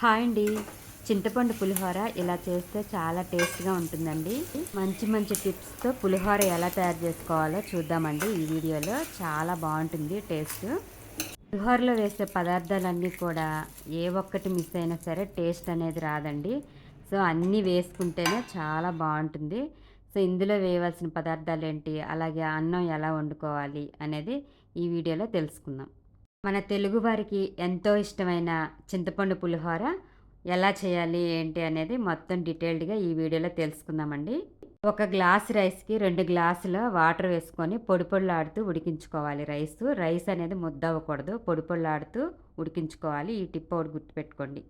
Hi అండి. చింతపండు పులిహోర ఇలా చేస్తే చాలా టేస్ట్గా ఉంటుందండి. మంచి మంచి టిప్స్తో పులిహోర ఎలా తయారు చేసుకోవాలో చూద్దామండి ఈ వీడియోలో. చాలా బాగుంటుంది టేస్ట్. పులిహోరలో వేసే పదార్థాలన్నీ కూడా ఏ ఒక్కటి మిస్ అయినా సరే టేస్ట్ అనేది రాదండి. సో అన్నీ వేసుకుంటేనే చాలా బాగుంటుంది. సో ఇందులో వేయవలసిన పదార్థాలు ఏంటి? అలాగే అన్నం ఎలా వండుకోవాలి అనేది ఈ వీడియోలో తెలుసుకుందాం. మన తెలుగువారికి ఎంతో ఇష్టమైన చింతపండు పులిహోర ఎలా చేయాలి ఏంటి అనేది మొత్తం డీటెయిల్డ్గా ఈ వీడియోలో తెలుసుకుందామండి. ఒక గ్లాస్ రైస్కి రెండు గ్లాసుల వాటర్ వేసుకొని పొడి పొడిలాడుతూ ఉడికించుకోవాలి రైస్. రైస్ అనేది ముద్ద అవ్వకూడదు. పొడి పొడిలాడుతూ ఉడికించుకోవాలి. ఈ టిప్ ఒకటి గుర్తుపెట్టుకోండి.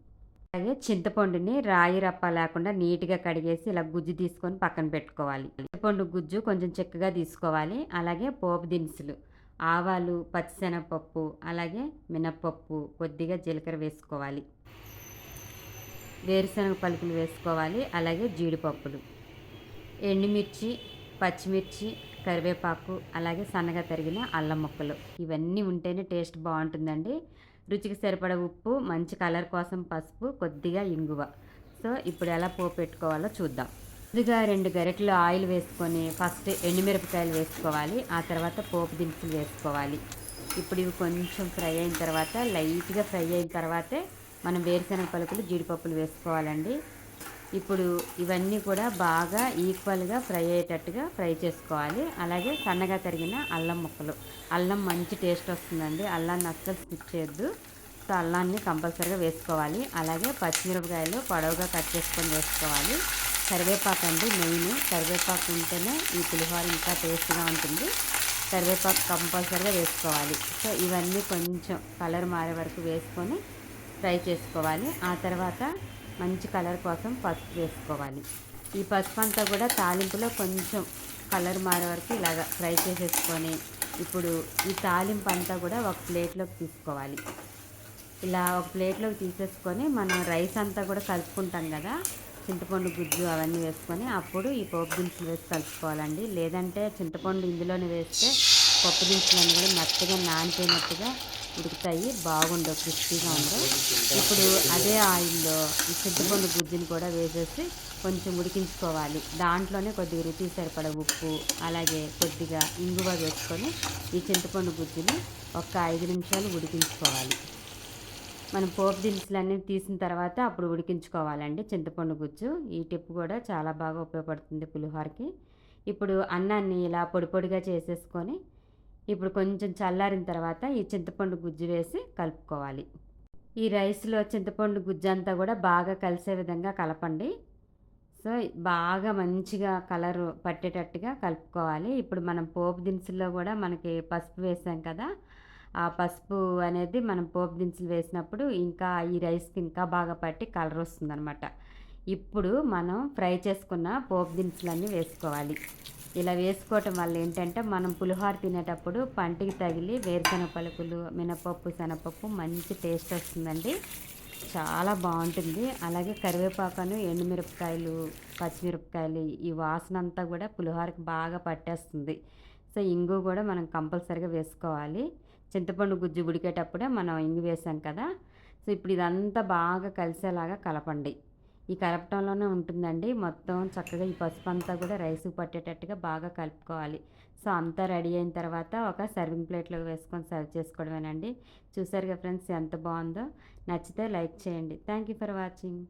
అలాగే చింతపండుని రాయి రప్ప లేకుండా నీట్గా కడిగేసి ఇలా గుజ్జు తీసుకొని పక్కన పెట్టుకోవాలి. చింతపండు గుజ్జు కొంచెం చిక్కగా తీసుకోవాలి. అలాగే పోపు దినుసులు. ఆవాలు పచ్చిశనగపప్పు అలాగే మినప్పప్పు కొద్దిగా జీలకర్ర వేసుకోవాలి. వేరుశనగ పలుకులు వేసుకోవాలి అలాగే జీడిపప్పులు. ఎండుమిర్చి పచ్చిమిర్చి కరివేపాకు అలాగే సన్నగా తరిగిన అల్లం ముక్కలు. ఇవన్నీ ఉంటేనే టేస్ట్ బాగుంటుందండి. రుచికి సరిపడ ఉప్పు మంచి కలర్ కోసం పసుపు కొద్దిగా ఇంగువ. సో ఇప్పుడు ఎలా పోపు పెట్టుకోవాలో చూద్దాం. ముందుగా రెండు గరిటెలు ఆయిల్ వేసుకొని ఫస్ట్ ఎండుమిరపకాయలు వేసుకోవాలి. ఆ తర్వాత పోపు దినుసులు వేసుకోవాలి. ఇప్పుడు ఇవి కొంచెం ఫ్రై అయిన తర్వాత లైట్గా ఫ్రై అయిన తర్వాతే మనం వేరుశనగ పలుకులు జీడిపప్పులు వేసుకోవాలండి. ఇప్పుడు ఇవన్నీ కూడా బాగా ఈక్వల్గా ఫ్రై అయ్యేటట్టుగా ఫ్రై చేసుకోవాలి. అలాగే సన్నగా తరిగిన అల్లం ముక్కలు. అల్లం మంచి టేస్ట్ వస్తుందండి. అల్లాన్ని అస్సలు స్కిప్ చేయొద్దు. సో అల్లాన్ని కంపల్సరీగా వేసుకోవాలి. అలాగే పచ్చిమిరపకాయలు పొడవుగా కట్ చేసుకొని వేసుకోవాలి. కరివేపాకు అండి మెయిన్. కరివేపాకు ఉంటేనే ఈ పులిహోర ఇంకా టేస్ట్గా ఉంటుంది. కరివేపాకు కంపల్సరీగా వేసుకోవాలి. సో ఇవన్నీ కొంచెం కలర్ మారే వరకు వేసుకొని ఫ్రై చేసుకోవాలి. ఆ తర్వాత మంచి కలర్ కోసం పసుపు వేసుకోవాలి. ఈ పసుపు అంతా కూడా తాలింపులో కొంచెం కలర్ మారే వరకు ఇలాగ ఫ్రై చేసేసుకొని ఇప్పుడు ఈ తాలింపు అంతా కూడా ఒక ప్లేట్లోకి తీసుకోవాలి. ఇలా ఒక ప్లేట్లోకి తీసేసుకొని మనం రైస్ అంతా కూడా కలుపుకుంటాం కదా చింతపండు గుజ్జు అవన్నీ వేసుకొని అప్పుడు ఈ పోపు దినుసులు వేసి కలుపుకోవాలండి. లేదంటే చింతపండు ఇందులోనే వేస్తే పప్పు దినుసులన్నీ కూడా మెత్తగా నానిపోయినట్టుగా ఉడుకుతాయి. బాగుండవు క్రిస్పీగా ఉండవు. ఇప్పుడు అదే ఆయిల్లో ఈ చింతపండు గుజ్జుని కూడా వేసేసి కొంచెం ఉడికించుకోవాలి. దాంట్లోనే కొద్దిగా రుచి సరిపడ ఉప్పు అలాగే కొద్దిగా ఇంగువ వేసుకొని ఈ చింతపండు గుజ్జుని ఒక ఐదు నిమిషాలు ఉడికించుకోవాలి. మనం పోపు దినుసులన్నీ తీసిన తర్వాత అప్పుడు ఉడికించుకోవాలండి. చింతపండు గుజ్జు ఈ టిప్ కూడా చాలా బాగా ఉపయోగపడుతుంది పులిహోరకి. ఇప్పుడు అన్నాన్ని ఇలా పొడి పొడిగా చేసేసుకొని ఇప్పుడు కొంచెం చల్లారిన తర్వాత ఈ చింతపండు గుజ్జు వేసి కలుపుకోవాలి. ఈ రైస్లో చింతపండు గుజ్జు అంతా కూడా బాగా కలిసే విధంగా కలపండి. సో బాగా మంచిగా కలర్ పట్టేటట్టుగా కలుపుకోవాలి. ఇప్పుడు మనం పోపు దినుసుల్లో కూడా మనకి పసుపు వేసాం కదా ఆ పసుపు అనేది మనం పోపు దినుసులు వేసినప్పుడు ఇంకా ఈ రైస్కి ఇంకా బాగా పట్టి కలర్ వస్తుందనమాట ఇప్పుడు మనం ఫ్రై చేసుకున్న పోపు దినుసులన్నీ వేసుకోవాలి. ఇలా వేసుకోవటం వల్ల ఏంటంటే మనం పులిహోర తినేటప్పుడు పంటికి తగిలి వేరుశనగ పలుకులు మినపప్పు శనగపప్పు మంచి టేస్ట్ వస్తుందండి. చాలా బాగుంటుంది. అలాగే కరివేపాకను ఎండుమిరపకాయలు పచ్చిమిరపకాయలు ఈ వాసన అంతా కూడా పులిహోరకి బాగా పట్టేస్తుంది. సో ఇంగు కూడా మనం కంపల్సరీగా వేసుకోవాలి. చింతపండు గుజ్జు ఉడికేటప్పుడే మనం ఇంగు వేసాం కదా. సో ఇప్పుడు ఇదంతా బాగా కలిసేలాగా కలపండి. ఈ కలపటంలోనే ఉంటుందండి. మొత్తం చక్కగా ఈ పసుపు అంతా కూడా రైస్కి పట్టేటట్టుగా బాగా కలుపుకోవాలి. సో అంతా రెడీ అయిన తర్వాత ఒక సర్వింగ్ ప్లేట్లో వేసుకొని సర్వ్ చేసుకోవడమేనండి. చూసారుగా ఫ్రెండ్స్ ఎంత బాగుందో. నచ్చితే లైక్ చేయండి. Thank you for watching.